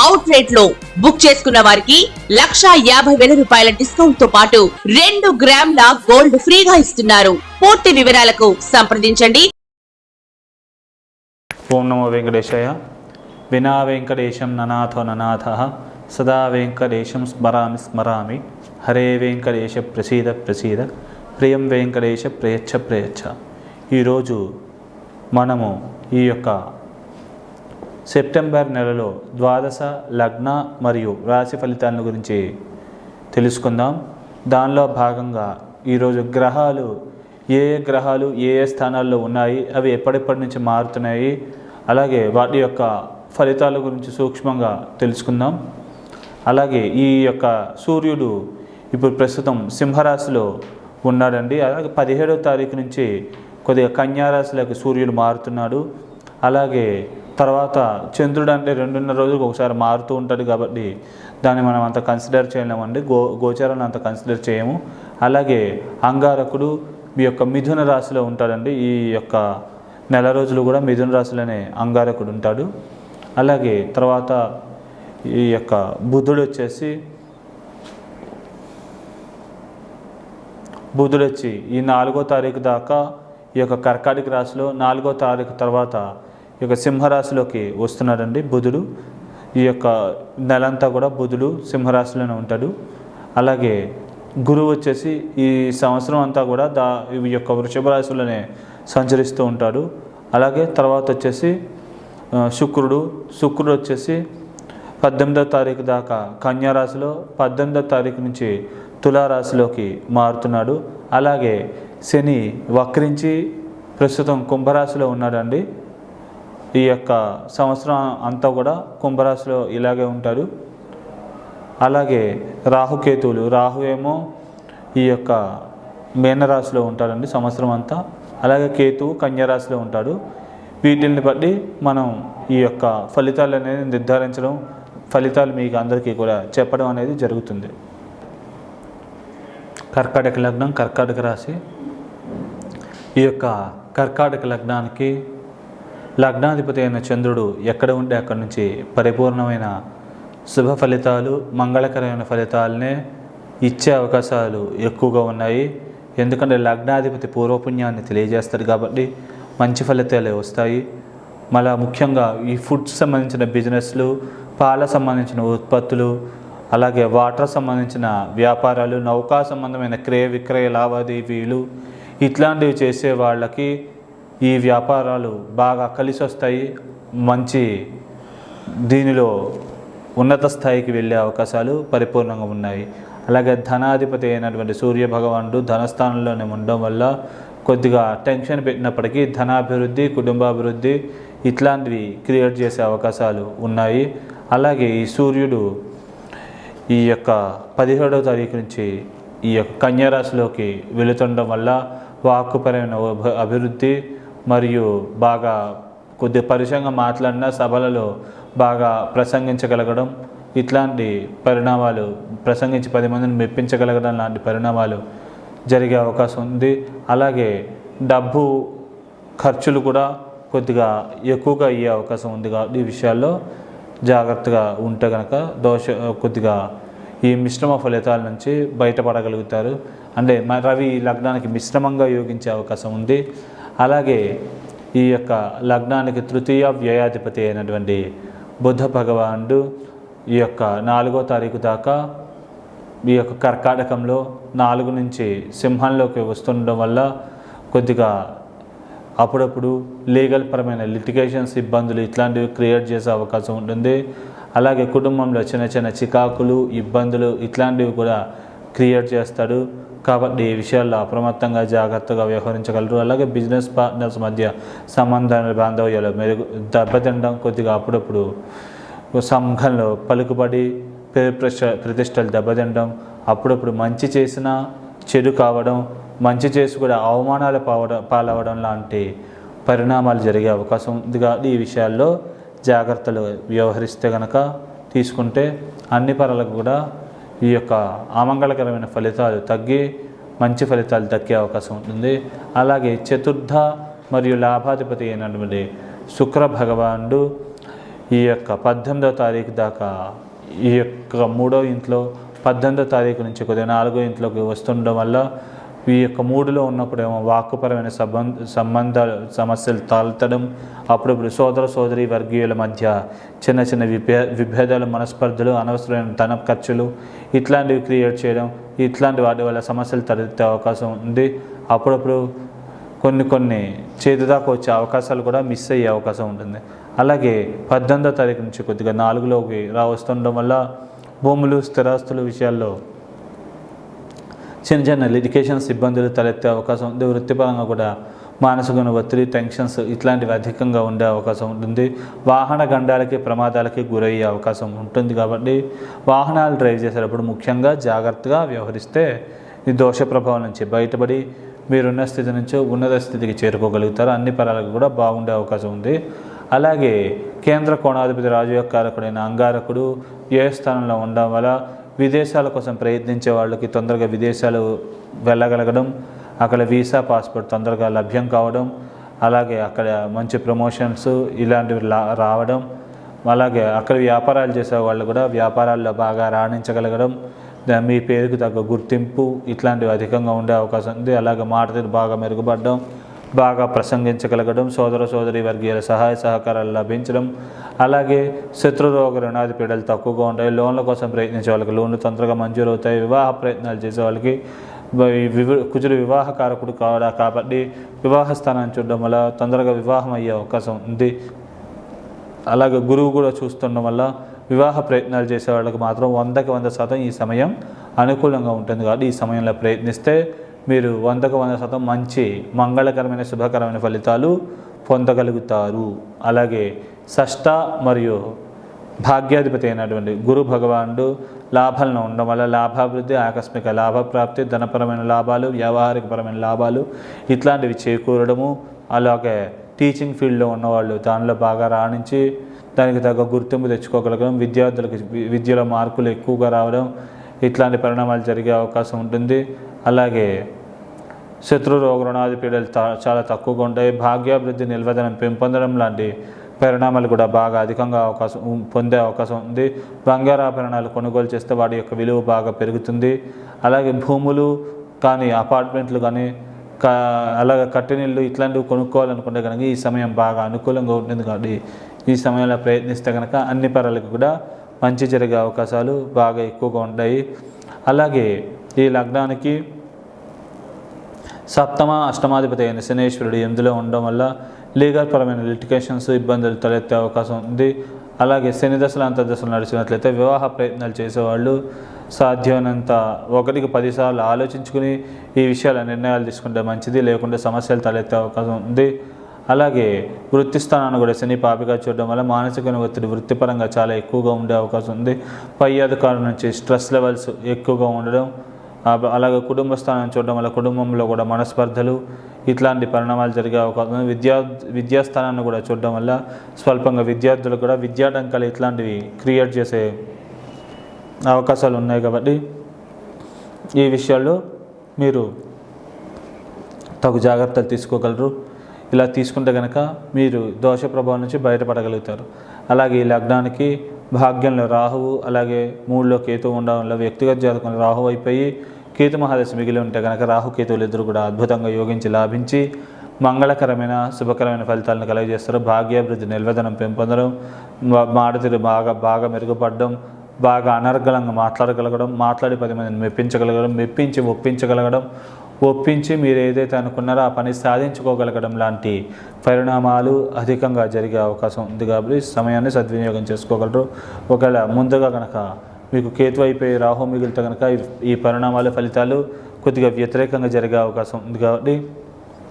Out రేట్లో book చేసుకున్న వారికి లక్షా యాభై వేల రూపాయల డిస్కౌంట్తో పాటు రెండు గ్రాముల గోల్డ్ ఫ్రీగా ఇస్తున్నారు. పూర్తి వివరాలకు సంప్రదించండి. ఓం నమో వెంకటేశాయ. వినా వెంకటేశం ననాథో ననాథ. సదా వెంకటేశం స్మరామి స్మరామి. హరే వెంకటేశ ప్రసీద ప్రసీద. ప్రియం వెంకటేశ ప్రయచ్చ ప్రయచ్చ. ఈరోజు మనము ఈ యొక్క సెప్టెంబర్ నెలలో ద్వాదశ లగ్న మరియు రాశి ఫలితాల గురించి తెలుసుకుందాం. దానిలో భాగంగా ఈరోజు గ్రహాలు ఏ ఏ గ్రహాలు ఏ ఏ స్థానాల్లో ఉన్నాయి అవి ఎప్పటిప్పటి నుంచి మారుతున్నాయి అలాగే వాటి యొక్క ఫలితాల గురించి సూక్ష్మంగా తెలుసుకుందాం. అలాగే ఈ యొక్క సూర్యుడు ఇప్పుడు ప్రస్తుతం సింహరాశిలో ఉన్నాడండి. అలాగే పదిహేడవ తారీఖు నుంచి కొద్దిగా కన్యారాశిలోకి సూర్యుడు మారుతున్నాడు. అలాగే తర్వాత చంద్రుడు అంటే రెండున్నర రోజులకు ఒకసారి మారుతూ ఉంటాడు కాబట్టి దాన్ని మనం అంత కన్సిడర్ చేయలేమండి. గో గోచారాన్ని అంత కన్సిడర్ చేయము. అలాగే అంగారకుడు మీ యొక్క మిథున రాశిలో ఉంటాడండి. ఈ యొక్క నెల రోజులు కూడా మిథున రాశిలోనే అంగారకుడు ఉంటాడు. అలాగే తర్వాత ఈ యొక్క బుధుడు వచ్చేసి బుధుడు వచ్చి ఈ నాలుగో తారీఖు దాకా ఈ యొక్క కర్కాటక రాశిలో నాలుగో తారీఖు తర్వాత యొక్క సింహరాశిలోకి వస్తున్నాడండి బుధుడు. ఈ యొక్క నెలంతా కూడా బుధుడు సింహరాశిలోనే ఉంటాడు. అలాగే గురువు వచ్చేసి ఈ సంవత్సరం అంతా కూడా దా ఈ యొక్క వృషభ రాశిలోనే సంచరిస్తూ ఉంటాడు. అలాగే తర్వాత వచ్చేసి శుక్రుడు. శుక్రుడు వచ్చేసి పద్దెనిమిదో తారీఖు దాకా కన్యారాశిలో పద్దెనిమిదో తారీఖు నుంచి తులారాశిలోకి మారుతున్నాడు. అలాగే శని వక్రించి ప్రస్తుతం కుంభరాశిలో ఉన్నాడండి. ఈ యొక్క సంవత్సరం అంతా కూడా కుంభరాశిలో ఇలాగే ఉంటారు. అలాగే రాహుకేతువులు రాహు ఏమో ఈ యొక్క మీనరాశిలో ఉంటాడండి సంవత్సరం అంతా. అలాగే కేతువు కన్యారాశిలో ఉంటాడు. వీటిని బట్టి మనం ఈ యొక్క ఫలితాలు అనేది నిర్ధారించడం ఫలితాలు మీకు అందరికీ కూడా చెప్పడం అనేది జరుగుతుంది. కర్కాటక లగ్నం కర్కాటక రాశి. ఈ యొక్క కర్కాటక లగ్నానికి లగ్నాధిపతి అయిన చంద్రుడు ఎక్కడ ఉంటే అక్కడి నుంచి పరిపూర్ణమైన శుభ ఫలితాలు మంగళకరమైన ఫలితాలనే ఇచ్చే అవకాశాలు ఎక్కువగా ఉన్నాయి. ఎందుకంటే లగ్నాధిపతి పూర్వపుణ్యాన్ని తెలియజేస్తాడు కాబట్టి మంచి ఫలితాలే వస్తాయి. మళ్ళా ముఖ్యంగా ఈ ఫుడ్ సంబంధించిన బిజినెస్లు పాల సంబంధించిన ఉత్పత్తులు అలాగే వాటర్ సంబంధించిన వ్యాపారాలు నౌకా సంబంధమైన క్రయ విక్రయ లావాదేవీలు ఇట్లాంటివి చేసే వాళ్ళకి ఈ వ్యాపారాలు బాగా కలిసి వస్తాయి మంచి దీనిలో ఉన్నత స్థాయికి వెళ్ళే అవకాశాలు పరిపూర్ణంగా ఉన్నాయి. అలాగే ధనాధిపతి అయినటువంటి సూర్య భగవానుడు ధనస్థానంలోనే ఉండడం వల్ల కొద్దిగా టెన్షన్ పెట్టినప్పటికీ ధనాభివృద్ధి కుటుంబాభివృద్ధి ఇట్లాంటివి క్రియేట్ చేసే అవకాశాలు ఉన్నాయి. అలాగే ఈ సూర్యుడు ఈ యొక్క పదిహేడవ తారీఖు నుంచి ఈ యొక్క కన్యారాశిలోకి వెళుతుండడం వల్ల వాక్కుపరమైన అభివృద్ధి మరియు బాగా కొద్ది పరిచయంగా మాట్లాడిన సభలలో బాగా ప్రసంగించగలగడం ఇట్లాంటి పరిణామాలు ప్రసంగించి పది మందిని మెప్పించగలగడం లాంటి పరిణామాలు జరిగే అవకాశం ఉంది. అలాగే డబ్బు ఖర్చులు కూడా కొద్దిగా ఎక్కువగా అయ్యే అవకాశం ఉంది కాబట్టి ఈ విషయాల్లో జాగ్రత్తగా ఉంటే కనుక దోష కొద్దిగా ఈ మిశ్రమ ఫలితాల నుంచి బయటపడగలుగుతారు. అంటే రవి లగ్నానికి మిశ్రమంగా యోగించే అవకాశం ఉంది. అలాగే ఈ యొక్క లగ్నానికి తృతీయ వ్యయాధిపతి అయినటువంటి బుద్ధ భగవానుడు ఈ యొక్క నాలుగో తారీఖు దాకా ఈ యొక్క కర్కాటకంలో నాలుగు నుంచి సింహంలోకి వస్తుండడం వల్ల కొద్దిగా అప్పుడప్పుడు లీగల్ పరమైన లిటిగేషన్స్ ఇబ్బందులు ఇట్లాంటివి క్రియేట్ చేసే అవకాశం ఉంటుంది. అలాగే కుటుంబంలో చిన్న చిన్న చికాకులు ఇబ్బందులు ఇట్లాంటివి కూడా క్రియేట్ చేస్తాడు కాబట్టి ఈ విషయాల్లో అప్రమత్తంగా జాగ్రత్తగా వ్యవహరించగలరు. అలాగే బిజినెస్ పార్ట్నర్స్ మధ్య సంబంధాల బాంధవ్యాలు మెరుగు దెబ్బతినడం కొద్దిగా అప్పుడప్పుడు సంఘంలో పలుకుబడి ప్రశ ప్రతిష్టలు దెబ్బతినడం అప్పుడప్పుడు మంచి చేసినా చెడు కావడం మంచి చేసి కూడా అవమానాలు పావడం పాలవడం లాంటి పరిణామాలు జరిగే అవకాశం ఉంది. కాబట్టి ఈ విషయాల్లో జాగ్రత్తలు వ్యవహరిస్తే కనుక తీసుకుంటే అన్ని పరాలకు కూడా ఈ యొక్క అమంగళకరమైన ఫలితాలు తగ్గి మంచి ఫలితాలు దక్కే అవకాశం ఉంటుంది. అలాగే చతుర్థ మరియు లాభాధిపతి అయినటువంటి శుక్ర భగవానుడు ఈ యొక్క పద్దెనిమిదవ తారీఖు దాకా ఈ యొక్క మూడో ఇంట్లో పద్దెనిమిదో తారీఖు నుంచి కొద్దిగా నాలుగో ఇంట్లోకి వస్తుండడం వల్ల ఈ యొక్క మూడులో ఉన్నప్పుడేమో వాక్కుపరమైన సంబంధ సంబంధాలు సమస్యలు తాల్తడం అప్పుడప్పుడు సోదర సోదరి వర్గీయుల మధ్య చిన్న చిన్న విభే విభేదాలు మనస్పర్ధలు అనవసరమైన ధన ఖర్చులు ఇట్లాంటివి క్రియేట్ చేయడం ఇట్లాంటి వాటి వల్ల సమస్యలు తలెత్తే అవకాశం ఉంది. అప్పుడప్పుడు కొన్ని కొన్ని చేతిదాకా వచ్చే అవకాశాలు కూడా మిస్ అయ్యే అవకాశం ఉంటుంది. అలాగే పద్దెనిమిదో తారీఖు నుంచి కొద్దిగా నాలుగులోకి రా వస్తుండడం వల్ల భూములు స్థిరాస్తుల విషయాల్లో చిన్న చిన్న లిటికేషన్స్ ఇబ్బందులు తలెత్తే అవకాశం ఉంది. వృత్తిపరంగా కూడా మానసిక ఒత్తిడి టెన్షన్స్ ఇట్లాంటివి అధికంగా ఉండే అవకాశం ఉంటుంది. వాహన గండాలకి ప్రమాదాలకి గురయ్యే అవకాశం ఉంటుంది కాబట్టి వాహనాలు డ్రైవ్ చేసేటప్పుడు ముఖ్యంగా జాగ్రత్తగా వ్యవహరిస్తే ఈ దోష ప్రభావం నుంచి బయటపడి మీరున్న స్థితి నుంచి ఉన్నత స్థితికి చేరుకోగలుగుతారు. అన్ని పరాలకు కూడా బాగుండే అవకాశం ఉంది. అలాగే కేంద్ర కోణాధిపతి రాజు యొక్క కారకుడైన అంగారకుడు ఏ స్థానంలో ఉండడం వల్ల విదేశాల కోసం ప్రయత్నించే వాళ్ళకి తొందరగా విదేశాలు వెళ్ళగలగడం అక్కడ వీసా పాస్పోర్ట్ తొందరగా లభ్యం కావడం అలాగే అక్కడ మంచి ప్రమోషన్స్ ఇలాంటివి లా రావడం అలాగే అక్కడ వ్యాపారాలు చేసే వాళ్ళు కూడా వ్యాపారాల్లో బాగా రాణించగలగడం మీ పేరుకు తగ్గ గుర్తింపు ఇట్లాంటివి అధికంగా ఉండే అవకాశం ఉంది. అలాగే మాట తీరు బాగా మెరుగుపడడం బాగా ప్రసంగించగలగడం సోదర సోదరి వర్గీయుల సహాయ సహకారాలు లభించడం అలాగే శత్రురోగ రుణాది పీడలు తక్కువగా ఉంటాయి లోన్ల కోసం ప్రయత్నించే వాళ్ళకి లోన్లు తొందరగా మంజూరు అవుతాయి వివాహ ప్రయత్నాలు చేసే వాళ్ళకి కుజుడు వివాహ కారకుడు కావడా కాబట్టి వివాహ స్థానాన్ని చూడడం వల్ల తొందరగా వివాహం అయ్యే అవకాశం ఉంది. అలాగే గురువు కూడా చూస్తుండడం వల్ల వివాహ ప్రయత్నాలు చేసే వాళ్ళకి మాత్రం వందకి వంద శాతం ఈ సమయం అనుకూలంగా ఉంటుంది కాబట్టి ఈ సమయంలో ప్రయత్నిస్తే మీరు వందకు వంద శాతం మంచి మంగళకరమైన శుభకరమైన ఫలితాలు పొందగలుగుతారు. అలాగే షష్ట మరియు భాగ్యాధిపతి అయినటువంటి గురు భగవానుడు లాభాలను ఉండడం వల్ల లాభాభివృద్ధి ఆకస్మిక లాభప్రాప్తి ధనపరమైన లాభాలు వ్యావహారికపరమైన లాభాలు ఇట్లాంటివి చేకూరడము అలాగే టీచింగ్ ఫీల్డ్లో ఉన్నవాళ్ళు దానిలో బాగా రాణించి దానికి తగ్గ గుర్తింపు తెచ్చుకోగలగడం విద్యార్థులకు విద్యలో మార్కులు ఎక్కువగా రావడం ఇట్లాంటి పరిణామాలు జరిగే అవకాశం ఉంటుంది. అలాగే శత్రు రోగ రుణాది పీడలు చాలా తక్కువగా ఉంటాయి. భాగ్యాభివృద్ధి నిల్వదనం పెంపొందడం లాంటి పరిణామాలు కూడా బాగా అధికంగా అవకాశం పొందే అవకాశం ఉంది. బంగారాభరణాలు కొనుగోలు చేస్తే వాటి యొక్క విలువ బాగా పెరుగుతుంది. అలాగే భూములు కానీ అపార్ట్మెంట్లు కానీ కా అలాగే కట్టెనీళ్ళు ఇట్లాంటివి కొనుక్కోవాలనుకుంటే కనుక ఈ సమయం బాగా అనుకూలంగా ఉంటుంది కాబట్టి ఈ సమయంలో ప్రయత్నిస్తే కనుక అన్ని పరాలకు కూడా మంచి జరిగే అవకాశాలు బాగా ఎక్కువగా ఉంటాయి. అలాగే ఈ లగ్నానికి సప్తమ అష్టమాధిపతి అయిన శనేశ్వరుడు ఎందులో ఉండడం వల్ల లీగల్ పరమైన లిటికేషన్స్ ఇబ్బందులు తలెత్తే అవకాశం ఉంది. అలాగే శని దశలు అంతర్దశలు నడిచినట్లయితే వివాహ ప్రయత్నాలు చేసేవాళ్ళు సాధ్యమైనంత ఒకటికి పదిసార్లు ఆలోచించుకుని ఈ విషయాల నిర్ణయాలు తీసుకుంటే మంచిది లేకుంటే సమస్యలు తలెత్తే అవకాశం ఉంది. అలాగే వృత్తి స్థానాన్ని కూడా శని పాపిగా చూడడం వల్ల మానసిక ఒత్తిడి వృత్తిపరంగా చాలా ఎక్కువగా ఉండే అవకాశం ఉంది. పై అధికారుల నుంచి స్ట్రెస్ లెవెల్స్ ఎక్కువగా ఉండడం అలాగే కుటుంబ స్థానం చూడడం వల్ల కుటుంబంలో కూడా మనస్పర్ధలు ఇట్లాంటి పరిణామాలు జరిగే అవకాశం విద్యా విద్యాస్థానాన్ని కూడా చూడడం వల్ల స్వల్పంగా విద్యార్థులు కూడా విద్యాటంకాలు ఇట్లాంటివి క్రియేట్ చేసే అవకాశాలు ఉన్నాయి కాబట్టి ఈ విషయాల్లో మీరు తగు జాగ్రత్తలు తీసుకోగలరు. ఇలా తీసుకుంటే కనుక మీరు దోష ప్రభావం నుంచి బయటపడగలుగుతారు. అలాగే ఈ లగ్నానికి భాగ్యంలో రాహువు అలాగే మూడులో కేతు ఉండడం వల్ల వ్యక్తిగత జాతకంలో రాహు అయిపోయి కేతు మహాదశ మిగిలి ఉంటే కనుక రాహు కేతువులు ఇద్దరు కూడా అద్భుతంగా యోగించి లాభించి మంగళకరమైన శుభకరమైన ఫలితాలను కలుగజేస్తారు. భాగ్యాభివృద్ధి నిల్వదనం పెంపొందడం మాడతీరు బాగా బాగా మెరుగుపడడం బాగా అనర్గళంగా మాట్లాడగలగడం మాట్లాడి పది మందిని మెప్పించగలగడం మెప్పించి ఒప్పించగలగడం ఒప్పించి మీరు ఏదైతే అనుకున్నారో ఆ పని సాధించుకోగలగడం లాంటి పరిణామాలు అధికంగా జరిగే అవకాశం ఉంది కాబట్టి సమయాన్ని సద్వినియోగం చేసుకోగలరు. ఒకవేళ ముందుగా కనుక మీకు కేతు అయిపోయి రాహు మిగిలితే కనుక ఈ- పరిణామాల ఫలితాలు కొద్దిగా వ్యతిరేకంగా జరిగే అవకాశం ఉంది కాబట్టి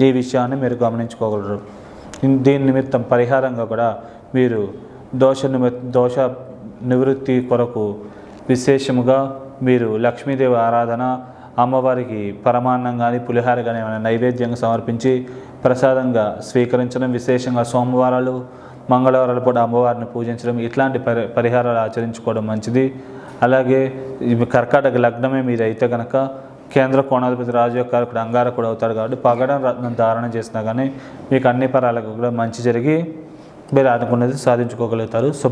ఈ విషయాన్ని మీరు గమనించుకోగలరు. దీని నిమిత్తం పరిహారంగా కూడా మీరు దోష నిమిత్ దోష నివృత్తి కొరకు విశేషముగా మీరు లక్ష్మీదేవి ఆరాధన అమ్మవారికి పరమాన్నం కానీ పులిహార కానీ ఏమైనా నైవేద్యంగా సమర్పించి ప్రసాదంగా స్వీకరించడం విశేషంగా సోమవారాలు మంగళవారాలు కూడా అమ్మవారిని పూజించడం ఇట్లాంటి పరి పరిహారాలు ఆచరించుకోవడం మంచిది. అలాగే కర్కాటక లగ్నమే మీరు అయితే కనుక కేంద్ర కోణాధిపతి రాజు యొక్క ఇక్కడ అంగారకుడు అవుతాడు కాబట్టి పగడం రత్నం ధారణ చేసినా కానీ మీకు అన్ని పరాలకు కూడా మంచి జరిగి మీరు అనుకున్నది సాధించుకోగలుగుతారు.